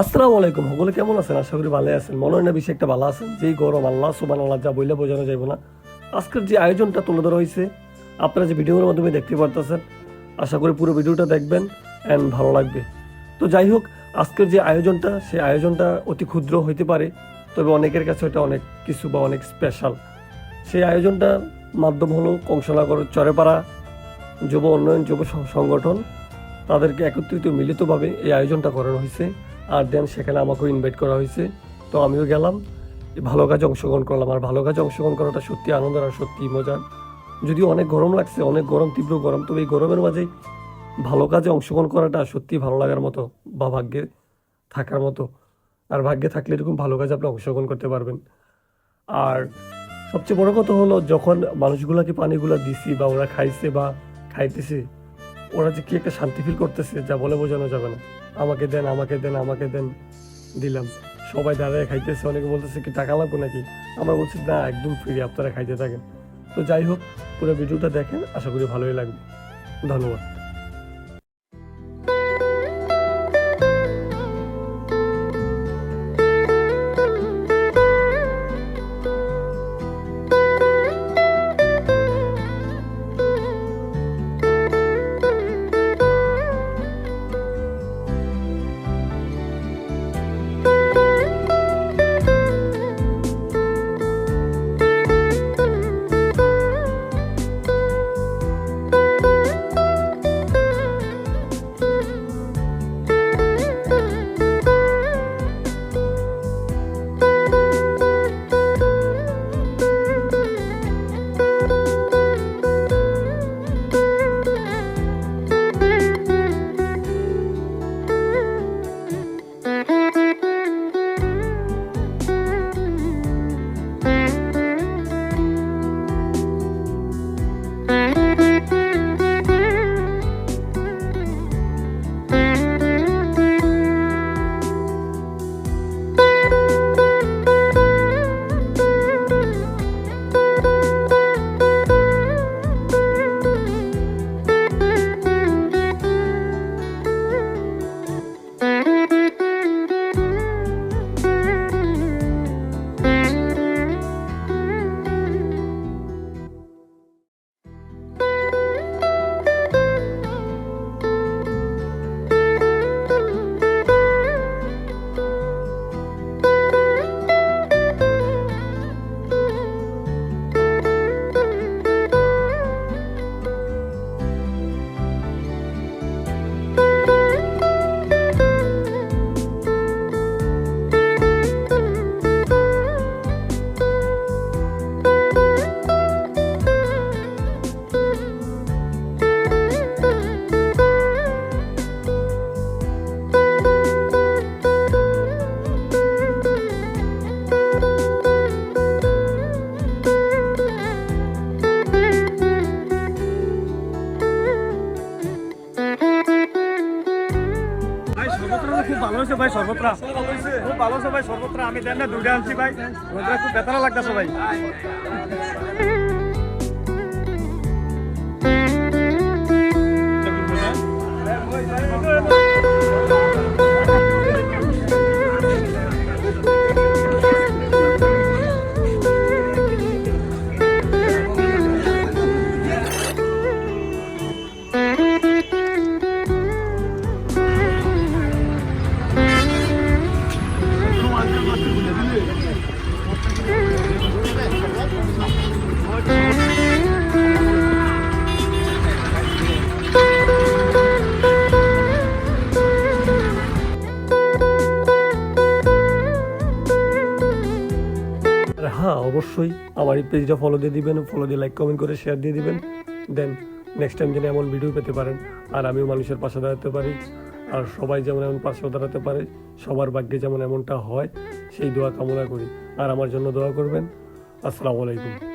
আসসালামু আলাইকুম। সকলে কেমন আছেন? আশা করি ভালো আছেন। মনে হয় না বেশি একটা ভালো আছেন। যেই গরম, আল্লাহ সুবান আল্লাহ যা বইলে বোঝানো যাবে না। আজকের যে আয়োজনটা তুলে ধরা হয়েছে, আপনারা যে ভিডিওর মাধ্যমে দেখতে পারতেছেন, আশা করি পুরো ভিডিওটা দেখবেন অ্যান্ড ভালো লাগবে। তো যাই হোক, আজকের যে আয়োজনটা, সেই আয়োজনটা অতি ক্ষুদ্র হইতে পারে, তবে অনেকের কাছে এটা অনেক কিছু বা অনেক স্পেশাল সেই আয়োজনটার মাধ্যম হলো কংসনগর চরেপাড়া যুব উন্নয়ন যুব সংগঠন। তাদেরকে একত্রিত মিলিতভাবে এই আয়োজনটা করানো হয়েছে। আর দেন সেখানে আমাকেও ইনভাইট করা হয়েছে। তো আমিও গেলাম। ভালো কাজে অংশগ্রহণ করলাম। আর ভালো কাজে অংশগ্রহণ করাটা সত্যি আনন্দের আর সত্যি মজার। যদিও অনেক গরম লাগছে, অনেক গরম, তীব্র গরম, তবে এই গরমের মাঝে ভালো কাজে অংশগ্রহণ করাটা সত্যি ভালো লাগার মতো বা ভাগ্যে থাকার মতো। আর ভাগ্যে থাকলে এরকম ভালো কাজে আপনি অংশগ্রহণ করতে পারবেন। আর সবচেয়ে বড় কথা হলো, যখন মানুষগুলাকে পানিগুলা দিছি বা ওরা খাইছে বা খাইতেছে ওরা যে কি একটা শান্তি ফিল করতেছে, যা বলে বোঝানো যাবে না। আমাকে দেন আমাকে দেন আমাকে দেন, দিলাম। সবাই দাঁড়ায় খাইতেছে, অনেকে বলতেছে কি, টাকা লাগবে নাকি? আমরা বলছি, না, একদম ফ্রি আপনারা খাইতে থাকেন। তো যাই হোক, পুরো ভিডিওটা দেখেন, আশা করি ভালোই লাগবে। ধন্যবাদ। ভালো হয়েছে ভাই, সর্বত্রা। খুব ভালো হয়েছে ভাই, সর্বত্রা। আমি দেন না দুইটা আনছি ভাই। রোদরা খুব বেতারা লাগতেছে ভাই। Thank হ্যাঁ অবশ্যই আমার এই পেজটা ফলো দিয়ে দিবেন ফলো দিয়ে লাইক কমেন্ট করে শেয়ার দিয়ে দিবেন। দেন নেক্সট টাইম যেন এমন ভিডিও পেতে পারেন, আর আমিও মানুষের পাশে দাঁড়াতে পারি, আর সবাই যেমন এমন পাশে দাঁড়াতে পারে, সবার ভাগ্যে যেমন এমনটা হয়, সেই দোয়া কামনা করি। আর আমার জন্য দোয়া করবেন। আসসালামু আলাইকুম।